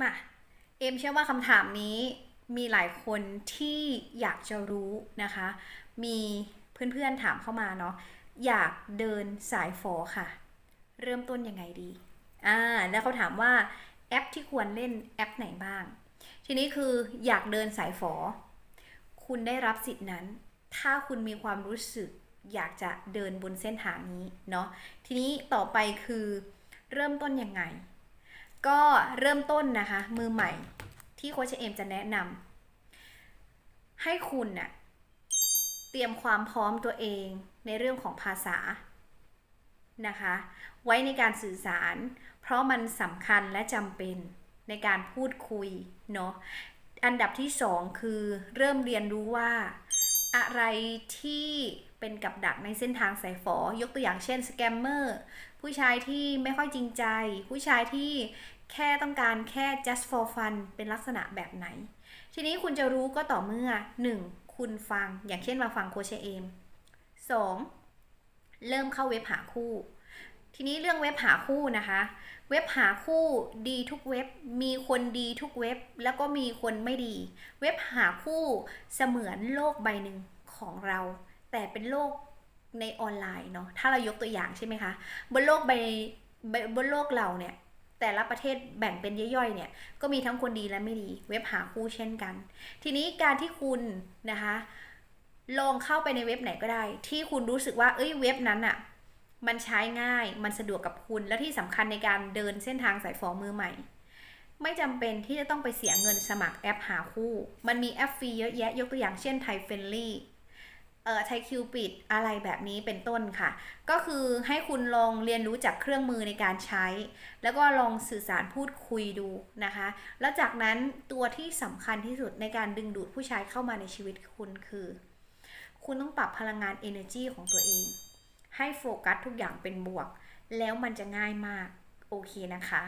มาเอ็มเชื่อว่าคำถามนี้มีหลายคนที่อยากจะรู้นะคะ มีเพื่อนๆถามเข้ามาเนาะอยากเดินสายฟอค่ะ เริ่มต้นยังไงดีอ่าแล้วเขาถามว่าแอปที่ควรเล่นแอปไหนบ้าง ทีนี้คืออยากเดินสายฟอ คุณได้รับสิทธินั้น ถ้าคุณมีความรู้สึกอยากจะเดินบนเส้นทางนี้เนาะทีนี้ต่อไปคือเริ่มต้นยังไง ก็เริ่มต้นนะคะ มือใหม่ที่โค้ชเอมจะแนะนำให้คุณน่ะเตรียมความพร้อมตัวเองในเรื่องของภาษานะคะ ไว้ในการสื่อสาร เพราะมันสำคัญและจำเป็นในการพูดคุยเนาะอันดับที่สองคือเริ่มเรียนรู้ว่า อะไรที่เป็นกับดักในเส้นทางสายฝอ ยกตัวอย่างเช่นสแกมเมอร์ผู้ชายที่ไม่ค่อยจริงใจ ผู้ชายที่แค่ต้องการแค่ just for fun เป็นลักษณะแบบไหน ทีนี้คุณจะรู้ก็ต่อเมื่อ 1. คุณฟังอย่างเช่นมาฟังโคชเอม 2. เริ่มเข้าเว็บหาคู่ ทีนี้เรื่องเว็บหาคู่นะคะ เว็บหาคู่ดีทุกเว็บ มีคนดีทุกเว็บ แล้วก็มีคนไม่ดี เว็บหาคู่เสมือนโลกใบหนึ่งของเรา แต่เป็นโลกในออนไลน์เนาะถ้าเรายกตัวอย่างใช่ไหมคะบนโลกใบบนโลกเราเนี่ยแต่ละประเทศแบ่งเป็นย่อยๆเนี่ยก็มีทั้งคนดีและไม่ดี เว็บหาคู่เช่นกัน ทีนี้การที่คุณนะคะลองเข้าไปในเว็บไหนก็ได้ ที่คุณรู้สึกว่าเอ้ยเว็บนั้นอะ มันใช้ง่าย มันสะดวกกับคุณ และที่สำคัญในการเดินเส้นทางสายฟอมือใหม่ ไม่จำเป็นที่จะต้องไปเสียเงินสมัครแอปหาคู่ มันมีแอปฟรีเยอะแยะยกตัวอย่างเช่นไทยเฟนลี่เอ่อไทยคิวปิดอะไรแบบนี้เป็นต้นค่ะ ก็คือให้คุณลองเรียนรู้จากเครื่องมือในการใช้ แล้วก็ลองสื่อสารพูดคุยดูนะคะ แล้วจากนั้นตัวที่สำคัญที่สุดในการดึงดูดผู้ชายเข้ามาในชีวิตคุณคือ คุณต้องปรับพลังงาน energy ของตัวเอง ให้โฟกัสทุกอย่างเป็นบวก แล้วมันจะง่ายมาก โอเคนะคะ